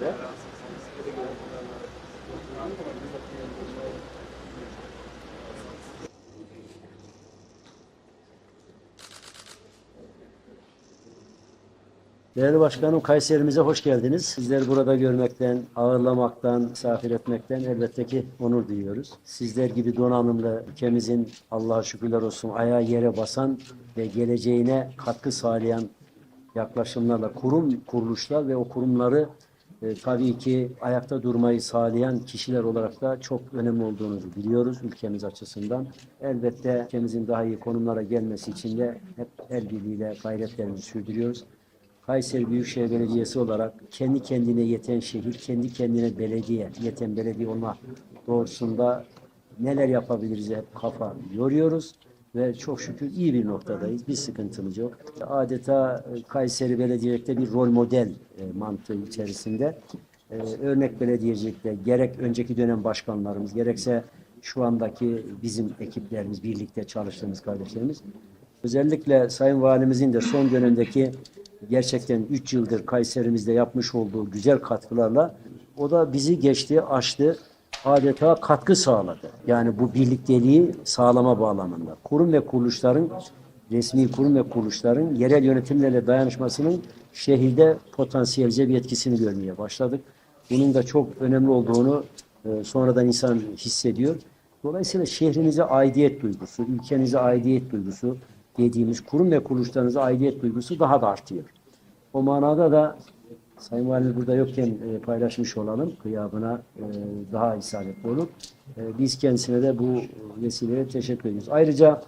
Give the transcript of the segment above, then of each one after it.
Ne? Değerli Başkanım Kayserimize hoş geldiniz. Sizleri burada görmekten, ağırlamaktan, misafir etmekten elbette ki onur duyuyoruz. Sizler gibi donanımlı ülkemizin Allah'a şükürler olsun ayağı yere basan ve geleceğine katkı sağlayan yaklaşımlarla kurum kuruluşlar ve o kurumları e, tabii ki ayakta durmayı sağlayan kişiler olarak da çok önemli olduğunuzu biliyoruz ülkemiz açısından. Elbette ülkemizin daha iyi konumlara gelmesi için de hep el birliğiyle gayretlerimizi sürdürüyoruz. Kayseri Büyükşehir Belediyesi olarak kendi kendine yeten şehir, kendi kendine belediye, yeten belediye olma doğrusunda neler yapabiliriz hep kafa yoruyoruz ve çok şükür iyi bir noktadayız. Bir sıkıntımız yok. Adeta e, Kayseri Belediyelikte bir rol model e, mantığı içerisinde e, örnek belediyecilikte gerek önceki dönem başkanlarımız gerekse şu andaki bizim ekiplerimiz, birlikte çalıştığımız kardeşlerimiz Özellikle Sayın Valimizin de son dönemdeki gerçekten 3 yıldır Kayserimizde yapmış olduğu güzel katkılarla o da bizi geçti, aştı, adeta katkı sağladı. Yani bu birlikteliği sağlama bağlamında. Kurum ve kuruluşların, resmi kurum ve kuruluşların yerel yönetimlerle dayanışmasının şehirde potansiyelize bir etkisini görmeye başladık. Bunun da çok önemli olduğunu e, sonradan insan hissediyor. Dolayısıyla şehrinize aidiyet duygusu, ülkenize aidiyet duygusu dediğimiz kurum ve kuruluşlarınıza aidiyet duygusu daha da artıyor. O manada da Sayın Valimiz burada yokken e, paylaşmış olalım. Kıyabına e, daha isabetli olur. E, biz kendisine de bu vesileyle teşekkür ediyoruz. Ayrıca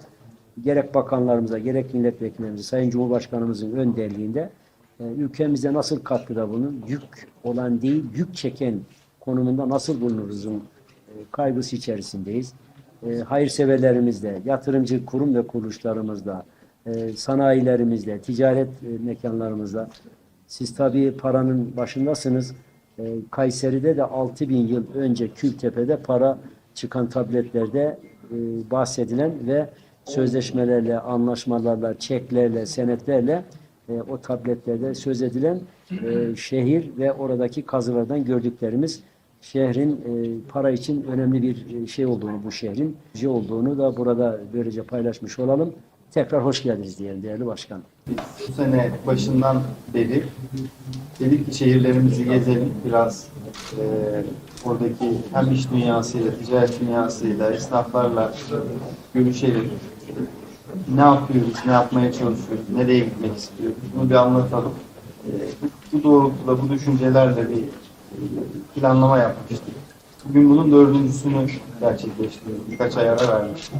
gerek bakanlarımıza, gerek milletvekillerimize, Sayın Cumhurbaşkanımızın önderliğinde e, ülkemize nasıl katkıda bulunun, yük olan değil, yük çeken konumunda nasıl bulunuruzun e, kaygısı içerisindeyiz. E, hayırseverlerimizle, yatırımcı kurum ve kuruluşlarımızla, e, sanayilerimizle, ticaret e, mekanlarımızla. Siz tabii paranın başındasınız. E, Kayseri'de de 6000 yıl önce Kültepe'de para çıkan tabletlerde e, bahsedilen ve sözleşmelerle, anlaşmalarla, çeklerle, senetlerle e, o tabletlerde söz edilen e, şehir ve oradaki kazılardan gördüklerimiz şehrin e, para için önemli bir e, şey olduğunu, bu şehrin şey olduğunu da burada böylece paylaşmış olalım. Tekrar hoş geldiniz diyelim değerli başkan. Bu sene başından beri dedik ki şehirlerimizi gezelim biraz e, oradaki hem iş dünyasıyla, ticaret dünyasıyla, esnaflarla görüşelim. Ne yapıyoruz, ne yapmaya çalışıyoruz, nereye gitmek istiyoruz bunu bir anlatalım. E, bu, doğrultuda, bu düşüncelerle bir planlama yapmıştık. Bugün bunun dördüncüsünü gerçekleştiriyoruz. Birkaç ay ara vermiştik.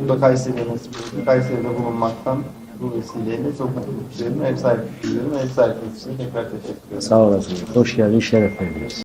Bu da Kayseri'miz, Kayseri'de bulunmaktan bu vesileyle çok mutluluk duyuyorum. Ev sahipliği duyuyorum. Ev sahipliği tekrar teşekkür ederim. Sağ olasınız. Hoş geldiniz, şeref verdiniz.